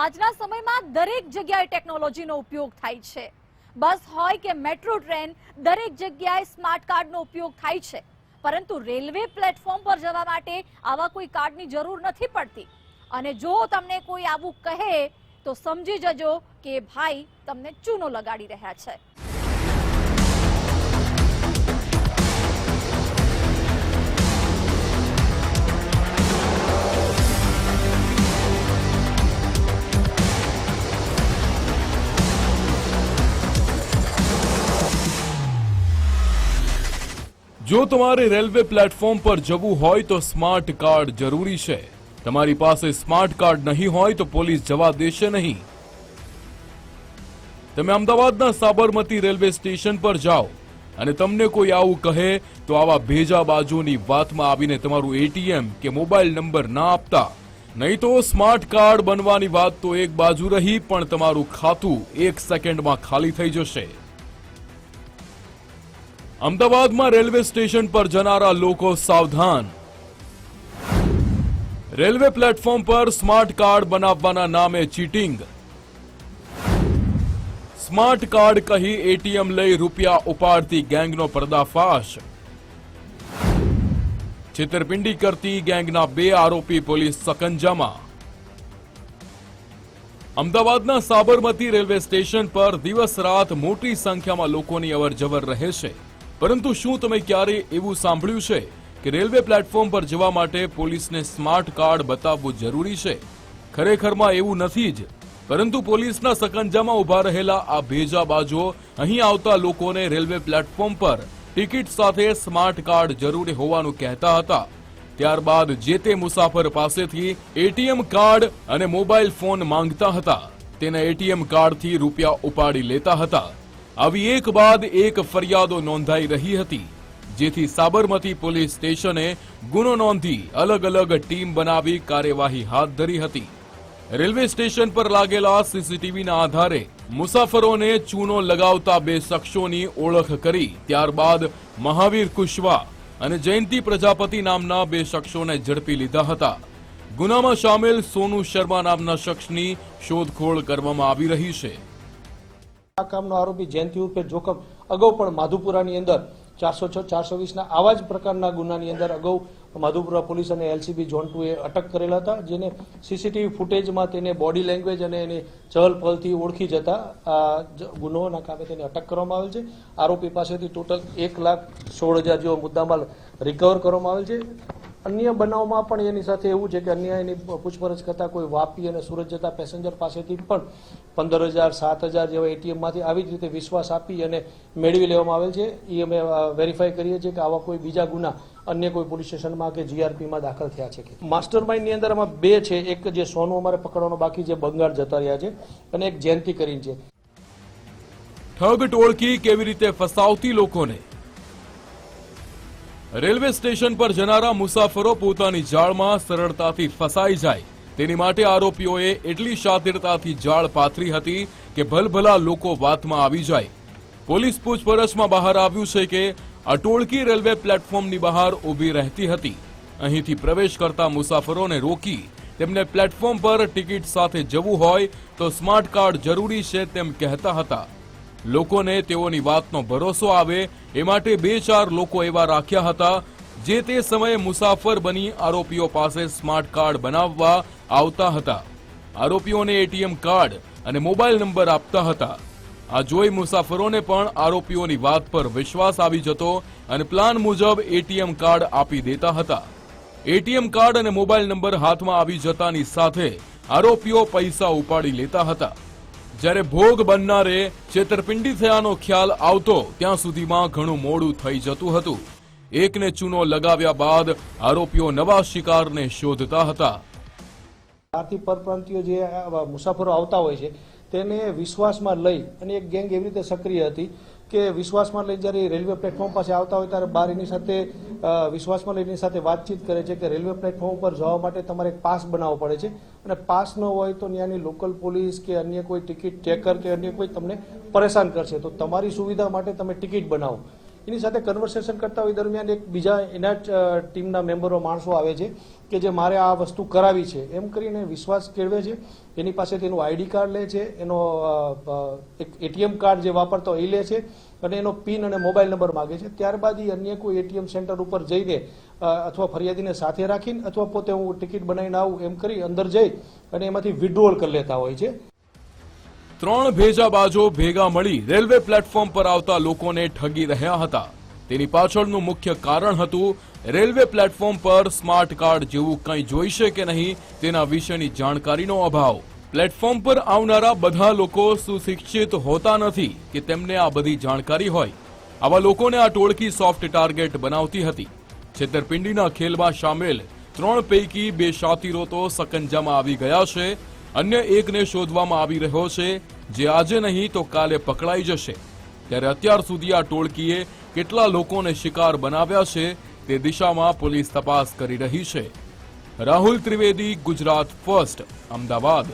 આજના સમયમાં દરેક જગ્યાએ ટેકનોલોજીનો ઉપયોગ થાય છે. બસ હોય કે મેટ્રો ટ્રેન, દરેક જગ્યાએ સ્માર્ટ કાર્ડનો ઉપયોગ થાય છે. પરંતુ રેલવે પ્લેટફોર્મ પર જવા માટે આવા કોઈ કાર્ડની જરૂર નથી પડતી. અને જો તમને કોઈ આવું કહે, તો સમજી જજો કે ભાઈ, તમને ચૂનો લગાડી રહ્યા છે. જો તમારે રેલવે પ્લેટફોર્મ પર જવું હોય તો સ્માર્ટ કાર્ડ જરૂરી છે. તમારી પાસે સ્માર્ટ કાર્ડ નહીં હોય તો પોલીસ જવા દેશે નહીં. તમે અમદાવાદના સાબરમતી રેલવે સ્ટેશન પર જાઓ અને તમને કોઈ આવું કહે તો આવા ભેજા બાજુની વાતમાં આવીને તમારું એટીએમ કે મોબાઈલ નંબર ના આપતા. નહીં તો સ્માર્ટ કાર્ડ બનવાની વાત તો એક બાજુ રહી, પણ તમારું ખાતું એક સેકન્ડમાં ખાલી થઈ જશે. અમદાવાદમાં રેલવે સ્ટેશન પર જનારા લોકો સાવધાન. રેલવે પ્લેટફોર્મ પર સ્માર્ટ કાર્ડ બનાવવાના નામે ચીટિંગ. સ્માર્ટ કાર્ડ કહી એટીએમ લઈ રૂપિયા ઉપાડતી ગેંગનો પર્દાફાશ. છેતરપિંડી કરતી ગેંગના બે આરોપી પોલીસ સકંજામાં. અમદાવાદના સાબરમતી રેલવે સ્ટેશન પર દિવસ રાત મોટી સંખ્યામાં લોકોની અવરજવર રહે છે પરંતુ શું તમે ક્યારે એવું સાંભળ્યું છે કે રેલવે પ્લેટફોર્મ પર જવા માટે પોલીસને સ્માર્ટ કાર્ડ બતાવવું જરૂરી છે? ખરેખરમાં એવું નથી જ. પરંતુ પોલીસના સકંજામાં ઊભા રહેલા આ ભેજાબાજો અહીં આવતા લોકોને રેલવે પ્લેટફોર્મ પર ટિકિટ સાથે સ્માર્ટ કાર્ડ જરૂરી હોવાનું કહેતા હતા. ત્યારબાદ જે તે મુસાફર પાસેથી એટીએમ કાર્ડ અને મોબાઈલ ફોન માંગતા હતા, તેના એટીએમ કાર્ડથી રૂપિયા ઉપાડી લેતા હતા. આવી એક બાદ એક ફરિયાદો નોંધાઈ રહી હતી, જેથી સાબરમતી પોલીસ સ્ટેશને ગુનો નોંધી અલગ અલગ ટીમ બનાવી કાર્યવાહી હાથ ધરી હતી. રેલવે સ્ટેશન પર લાગેલા સીસીટીવીના આધારે મુસાફરોને ચૂનો લગાવતા બે શખ્સોની ઓળખ કરી, ત્યારબાદ મહાવીર કુશવા અને જયંતિ પ્રજાપતિ નામના બે શખ્સોને ઝડપી લીધા હતા. ગુનામાં સામેલ સોનુ શર્મા નામના શખ્સની શોધખોળ કરવામાં આવી રહી છે. આ કામનો આરોપી જયંતિ ઉર્ફે જોખમ અગાઉ પણ માધુપુરાની અંદર ચારસો છ, ચારસો વીસના આવા જ પ્રકારના ગુનાની અંદર અગાઉ માધુપુરા પોલીસ અને એલસીબી ઝોન એ અટક કરેલા હતા, જેને સીસીટીવી ફૂટેજમાં તેને બોડી લેંગ્વેજ અને એની ચહલ પહલથી ઓળખી જતા આ ગુનોના કામે તેને અટક કરવામાં આવેલ છે. આરોપી પાસેથી ટોટલ એક લાખ સોળ હજાર જેવો મુદ્દામાલ રિકવર કરવામાં આવેલ છે. અન્ય બનાવમાં પણ એની સાથે એવું છે કે અન્ય એની પૂછપરછ કરતા કોઈ વાપી અને સુરત જતા પેસેન્જર પાસેથી પણ પંદર હજાર, સાત હજાર જેવા એટીએમમાંથી આવી જ રીતે વિશ્વાસ આપી અને મેળવી લેવામાં આવેલ છે. એ અમે વેરીફાઈ કરીએ છીએ કે આવા કોઈ બીજા ગુના અન્ય કોઈ પોલીસ સ્ટેશનમાં કે જીઆરપીમાં દાખલ થયા છે કે માસ્ટર માઇન્ડની અંદર આમાં બે છે. એક જે સોનું અમારે પકડવાનો, બાકી જે બંગાળ જતા રહ્યા છે અને એક જયંતિ કરીને છે. ઠગ ટોળકી કેવી રીતે ફસાવતી લોકોને? રેલવે સ્ટેશન પર જનારા મુસાફરો પોતાની જાળમાં સરળતાથી ફસાઈ જાય. તેની માટે આરોપીઓએ એટલી શાતિરતાથી જાળ પાથરી હતી કે ભલભલા લોકો વાતમાં આવી જાય. પોલીસ પૂછપરછમાં બહાર આવ્યું છે કે અટોળકી રેલવે પ્લેટફોર્મની બહાર ઊભી રહેતી હતી. અહીંથી પ્રવેશ કરતા મુસાફરોને રોકી તેમને પ્લેટફોર્મ પર ટિકિટ સાથે જવું હોય તો સ્માર્ટ કાર્ડ જરૂરી છે તેમ કહેતા હતા. લોકોને તેઓની વાતનો ભરોસો આવે એ માટે બે ચાર લોકો એવા રાખ્યા હતા જે તે સમયે મુસાફર બની આરોપીઓ પાસે સ્માર્ટ કાર્ડ બનાવવા આવતા હતા. આરોપીઓને એટીએમ કાર્ડ અને મોબાઈલ નંબર આપતા હતા. આ જોઈ મુસાફરોને પણ આરોપીઓની વાત પર વિશ્વાસ આવી જતો અને પ્લાન મુજબ એટીએમ કાર્ડ આપી દેતા હતા. એટીએમ કાર્ડ અને મોબાઈલ નંબર હાથમાં આવી જતાની સાથે આરોપીઓ પૈસા ઉપાડી લેતા હતા. જ્યારે ભોગ બનનારે છેતરપિંડી થયાનો ખ્યાલ આવતો, ત્યાં સુધીમાં ઘણું મોડું થઈ જતું હતું. એકને ચૂનો લગાવ્યા બાદ આરોપીઓ નવા શિકારને શોધતા હતા. આથી પરપ્રાંતિયો જે મુસાફરો આવતા હોય છે, તેને વિશ્વાસમાં લઈ અને એક ગેંગ એવી રીતે સક્રિય હતી કે વિશ્વાસમાં લઈ જ્યારે રેલવે પ્લેટફોર્મ પાસે આવતા હોય ત્યારે બહાર એની સાથે વિશ્વાસમાં લઈને સાથે વાતચીત કરે છે કે રેલવે પ્લેટફોર્મ ઉપર જવા માટે તમારે એક પાસ બનાવવો પડે છે. અને પાસ ન હોય તો ત્યાંની લોકલ પોલીસ કે અન્ય કોઈ ટિકિટ ચેકર કે અન્ય કોઈ તમને પરેશાન કરશે. તો તમારી સુવિધા માટે તમે ટિકિટ બનાવો. એની સાથે કન્વર્સેશન કરતા હોય દરમિયાન એક બીજા એના જ ટીમના મેમ્બરો માણસો આવે છે કે જે મારે આ વસ્તુ કરાવી છે. એમ કરીને વિશ્વાસ કેળવે છે. એની પાસે તેનું આઈડી કાર્ડ લે છે, એનો એક એટીએમ કાર્ડ જે વાપરતો એ લે છે અને એનો પિન અને મોબાઈલ નંબર માગે છે. ત્યારબાદ એ અન્ય કોઈ એટીએમ સેન્ટર ઉપર જઈને અથવા ફરિયાદીને સાથે રાખીને અથવા પોતે હું ટિકિટ બનાવીને આવું એમ કરી અંદર જઈ અને એમાંથી વિડ્રોલ કરી લેતા હોય છે. ત્રણ ભેજાબાજો ભેગા મળી રેલવે પ્લેટફોર્મ પર આવતા લોકોને ઠગી રહ્યા હતા. તેની પાછળનું મુખ્ય કારણ હતું, રેલવે પ્લેટફોર્મ પર સ્માર્ટ કાર્ડ જેવું કંઈ જોઈશે કે નહીં તેના વિશેની જાણકારીનો અભાવ. પ્લેટફોર્મ પર આવનારા બધા લોકો સુશિક્ષિત હોતા નથી કે તેમને આ બધી જાણકારી હોય. આવા લોકોને આ ટોળકી સોફ્ટ ટાર્ગેટ બનાવતી હતી. છેતરપિંડીના ખેલમાં સામેલ ત્રણ પૈકી બે શાતીરો તો સકંજામાં આવી ગયા છે. અન્ય એકને શોધવામાં આવી રહ્યો છે, જે આજે નહીં તો કાલે પકડાઈ જશે. ત્યારે અત્યાર સુધી આ ટોળકીએ કેટલા લોકોને શિકાર બનાવ્યા છે, તે દિશામાં પોલીસ તપાસ કરી રહી છે. રાહુલ ત્રિવેદી, ગુજરાત ફર્સ્ટ, અમદાવાદ.